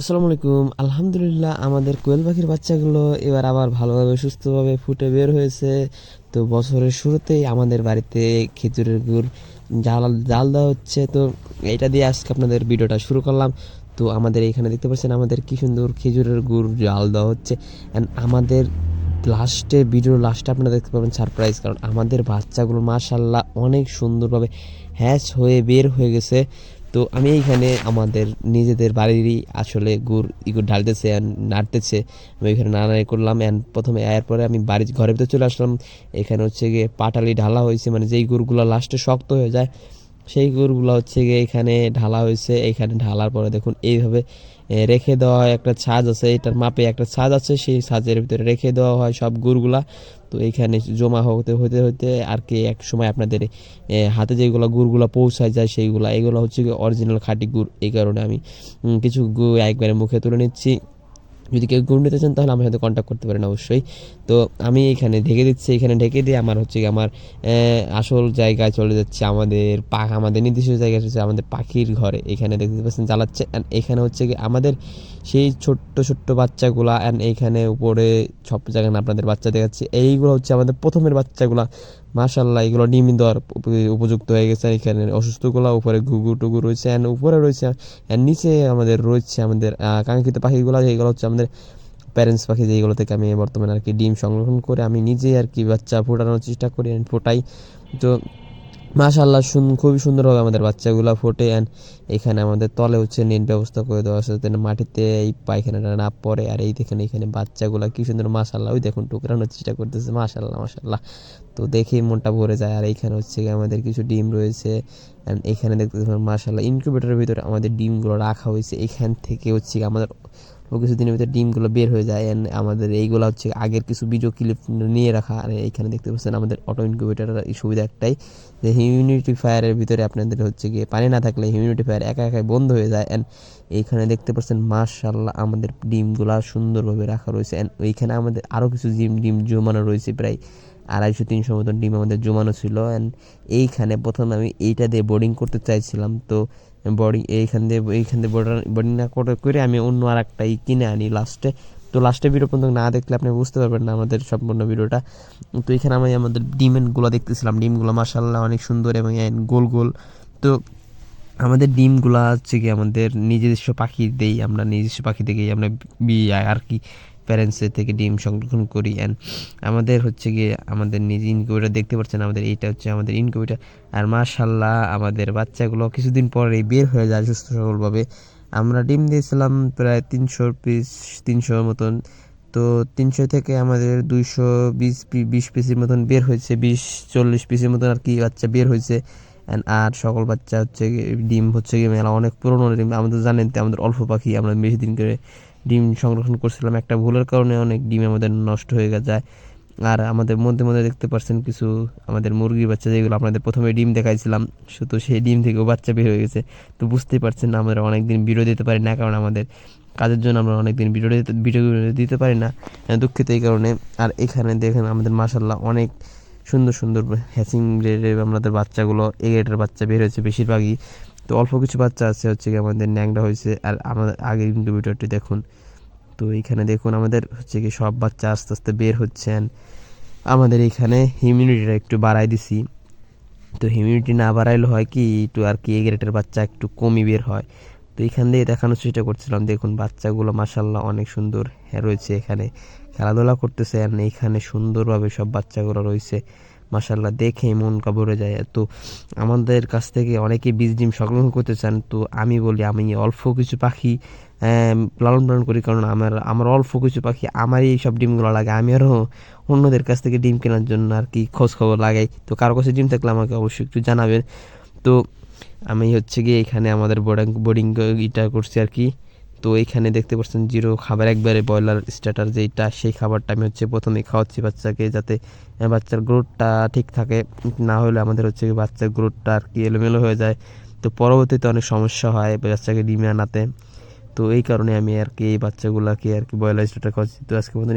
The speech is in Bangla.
আসসালামু আলাইকুম। আলহামদুলিল্লাহ, আমাদের কোয়েল পাখির বাচ্চাগুলো এবার আবার ভালোভাবে, সুস্থভাবে ফুটে বের হয়েছে। তো বছরের শুরুতেই আমাদের বাড়িতে খেজুরের গুড়, জাল জাল দেওয়া হচ্ছে। তো এটা দিয়ে আজকে আপনাদের ভিডিওটা শুরু করলাম। তো আমাদের এখানে দেখতে পাচ্ছেন আমাদের কি সুন্দর খেজুরের গুড়, জাল দেওয়া হচ্ছে। অ্যান্ড আমাদের লাস্টে ভিডিওর লাস্টে আপনারা দেখতে পাবেন সারপ্রাইজ কারণ আমাদের বাচ্চাগুলো মাশাল্লাহ অনেক সুন্দরভাবে হ্যাচ হয়ে বের হয়ে গেছে। তো আমি এইখানে আমাদের নিজেদের বাড়িরই আসলে গুড় ইগুড় ঢালতেছে অ্যান্ড নাড়তেছে। আমি এখানে নাড়াই করলাম অ্যান্ড প্রথমে এর পরে আমি বাড়ির ঘরের ভিতরে চলে আসলাম। এখানে হচ্ছে গিয়ে পাটালি ঢালা হয়েছে মানে যেই গুড়গুলো লাস্টে শক্ত হয়ে যায়, সেই গুড়গুলো হচ্ছে গিয়ে এখানে ঢালা হয়েছে। এখানে ঢালার পরে দেখুন এইভাবে রেখে দেওয়া হয় একটা ছাজ আছে, এটার মাপে একটা ছাজ আছে, সেই ছাজের ভিতরে রেখে দেওয়া হয় সব গুড়গুলা। তো এইখানে জমা হতে হতে হতে আর কি এক সময় আপনাদের হাতে যেগুলো গুড়গুলো পৌঁছায় যায় সেইগুলো, এগুলো হচ্ছে অরিজিনাল খাঁটি গুড়, এই কারণে আমি কিছু গু একবারে মুখে তুলে নিচ্ছি। যদি কেউ গুড় নিতে চান তাহলে আমার সাথে কন্ট্যাক্ট করতে পারেন অবশ্যই। তো আমি এখানে ঢেকে দিচ্ছি, এখানে ঢেকে দিয়ে আমার হচ্ছে আমার আসল জায়গায় চলে যাচ্ছে আমাদের পাখ আমাদের নির্দিষ্ট জায়গায় হচ্ছে আমাদের পাখির ঘরে। এখানে দেখতে পাচ্ছেন জ্বালাচ্ছে অ্যান্ড এখানে হচ্ছে কি আমাদের সেই ছোট্ট ছোট্ট বাচ্চাগুলা অ্যান্ড এইখানে উপরে সব জায়গায় আপনাদের বাচ্চা দেখাচ্ছে। এইগুলো হচ্ছে আমাদের প্রথমের বাচ্চাগুলা। মার্শাল্লাহ এগুলো ডিম দেওয়ার উপ- উপযুক্ত হয়ে গেছে। এখানে অসুস্থগুলো উপরে ঘুঘু টুঘু রয়েছে অ্যান্ড উপরে রয়েছে অ্যান্ড নিচে আমাদের রয়েছে আমাদের কাঙ্ক্ষিত পাখিগুলো, যেগুলো হচ্ছে আমাদের প্যারেন্টস পাখি যেগুলো থেকে আমি বর্তমানে আর কি ডিম সংরক্ষণ করে আমি নিজেই আর কি বাচ্চা ফোটানোর চেষ্টা করি and ফোটাই। তো মাশাল্লাহ শুন খুবই সুন্দরভাবে আমাদের বাচ্চাগুলো ফোটে অ্যান্ড এখানে আমাদের তলে হচ্ছে নেট ব্যবস্থা করে দেওয়া আছে যাতে মাটিতে এই পায়খানাটা না পড়ে আর এই দেখেন এখানে বাচ্চাগুলো কি সুন্দর মাশাল্লাহ ওই দেখুন টুকরানোর চেষ্টা করতেছে মাশাল্লাহ মাশাল্লাহ তো দেখেই মনটা ভরে যায় আর এইখানে হচ্ছে আমাদের কিছু ডিম রয়েছে অ্যান্ড এখানে দেখতে মাশাল্লাহ ইনকিউবেটরের ভিতরে আমাদের ডিমগুলো রাখা হয়েছে, এখান থেকে হচ্ছে আমাদের ও কিছুদিনের ভিতরে ডিমগুলো বের হয়ে যায়। অ্যান্ড আমাদের এইগুলো হচ্ছে আগের কিছু ভিডিও ক্লিপ নিয়ে রাখা। আর এইখানে দেখতে পাচ্ছেন আমাদের অটো ইনকিউবেটারের এই সুবিধা একটাই। যে হিউমিডিফায়ারের ভিতরে আপনাদের হচ্ছে গিয়ে পানি না থাকলে হিউমিডিফায়ার একা একাই বন্ধ হয়ে যায়। অ্যান্ড এইখানে দেখতে পাচ্ছেন মাশাল্লাহ আমাদের ডিমগুলা সুন্দরভাবে রাখা রয়েছে। অ্যান্ড ওইখানে আমাদের আরও কিছু ডিম ডিম জমানো রয়েছে প্রায় আড়াইশো তিনশো মতন ডিম আমাদের জমানো ছিল অ্যান্ড এইখানে প্রথমে আমি এইটা দিয়ে বোর্ডিং করতে চাইছিলাম। তো বোর্ডিং এইখান দিয়ে এইখান দিয়ে বোর্ডার বোর্ডিং না করে করে আমি অন্য আর একটা ই কিনে আনি লাস্টে তো লাস্টে ভিডিও পর্যন্ত না দেখলে আপনি বুঝতে পারবেন না আমাদের সম্পূর্ণ ভিডিওটা তো এখানে আমি আমাদের ডিমেনগুলো দেখতেছিলাম। ডিমগুলো মাসাল্লাহ অনেক সুন্দর এবং গোল গোল। তো আমাদের ডিমগুলো হচ্ছে কি আমাদের নিজস্ব পাখি দেই আমরা, নিজস্ব পাখি থেকেই আমরা বি- আর কি প্যারেন্টসের থেকে ডিম সংরক্ষণ করি অ্যান্ড আমাদের হচ্ছে গিয়ে আমাদের নিজে ইনকিউবেটার দেখতে পাচ্ছেন, আমাদের এইটা হচ্ছে আমাদের ইনকিউবেটার আর মাশাল্লাহ আমাদের বাচ্চাগুলো কিছুদিন পরেই বের হয়ে যায় সুস্থ সবলভাবে। আমরা ডিম দিয়েছিলাম প্রায় তিনশো পিস তিনশোর মতন, তো তিনশো থেকে আমাদের দুইশো বিশ বিশ পিসের মতন বের হয়েছে, বিশ, চল্লিশ পিসের মতন আর কি বাচ্চা বের হয়েছে। And আর সকল বাচ্চা হচ্ছে ডিম হচ্ছে গিয়ে মেলা অনেক পুরনো ডিম, আমাদের জানেন তো আমাদের অল্প পাখি, আমরা বেশি দিন করে ডিম সংরক্ষণ করছিলাম। একটা ভুলের কারণে অনেক ডিম আমাদের নষ্ট হয়ে যায়। আর আমাদের মধ্যে মধ্যে দেখতে পাচ্ছেন কিছু আমাদের মুরগির বাচ্চা যেগুলো আপনাদের প্রথমে ডিম দেখাইছিলাম। শুধু সেই ডিম থেকেও বাচ্চা বের হয়ে গেছে। তো বুঝতেই পারছেন না, আমরা অনেক দিন ভিডিও দিতে পারি না, কারণ আমাদের কাজের জন্য আমরা ভিডিও দিতে ভিডিও দিতে পারি না। দুঃখিত এই কারণে। আর এখানে দেখেন আমাদের মাসাল্লাহ অনেক সুন্দর সুন্দর হ্যাচিং গ্রেডের আমাদের বাচ্চাগুলো এ বাচ্চা বের হয়েছে বেশিরভাগই। তো অল্প কিছু বাচ্চা আছে হচ্ছে কি আমাদের ন্যাংটা হয়েছে আর আমাদের আগের ইনকিউবেটরটি দেখুন। তো এইখানে দেখুন আমাদের হচ্ছে কি সব বাচ্চা আস্তে আস্তে বের হচ্ছেন আমাদের এখানে হিউমিডিটিটা একটু বাড়াই দিছি। তো হিউমিডিটি না বাড়াইলে হয় কি, একটু আর কি এ বাচ্চা একটু কমই বের হয়। তো এখান দিয়ে দেখানোর চেষ্টা করছিলাম। দেখুন, বাচ্চাগুলো মাসাল্লাহ অনেক সুন্দর হ্যাঁ রয়েছে এখানে। খেলাধুলা করতেছে আর এখানে সুন্দরভাবে সব বাচ্চাগুলো রয়েছে। মাসাল্লাহ দেখে মন ভরে যায়। তো আমাদের কাছ থেকে অনেকে বীজ ডিম সংগ্রহ করতে চান, তো আমি বলি আমি অল্প কিছু পাখি লালন পালন করি কারণ আমার আমার অল্প কিছু পাখি আমারই এই সব ডিমগুলো লাগে। আমি আরও অন্যদের কাছ থেকে ডিম কেনার জন্য আর কি খোঁজ খবর লাগাই। তো কারও কাছে ডিম থাকলে আমাকে অবশ্যই একটু জানাবেন। তো আমি হচ্ছে গিয়ে এখানে আমাদের বোর্ডিং বোর্ডিং ইটা করছি আর কি। তো এইখানে দেখতে পাচ্ছেন জিরো খাবার, একবারে ব্রয়লার স্টার্টার যেটা সেই খাবারটা আমি হচ্ছে প্রথমে খাওয়াচ্ছি বাচ্চাকে যাতে বাচ্চার গ্রোথটা ঠিক থাকে। না হলে আমাদের হচ্ছে বাচ্চার গ্রোথটা আর কি এলোমেলো হয়ে যায়। তো পরবর্তীতে অনেক সমস্যা হয় বাচ্চাকে ডিমে আনাতে। তো এই কারণে আমি আর কি এই বাচ্চাগুলোকে আর কি ব্রয়লার স্টার্টার খাওয়াচ্ছি। তো আজকে মতন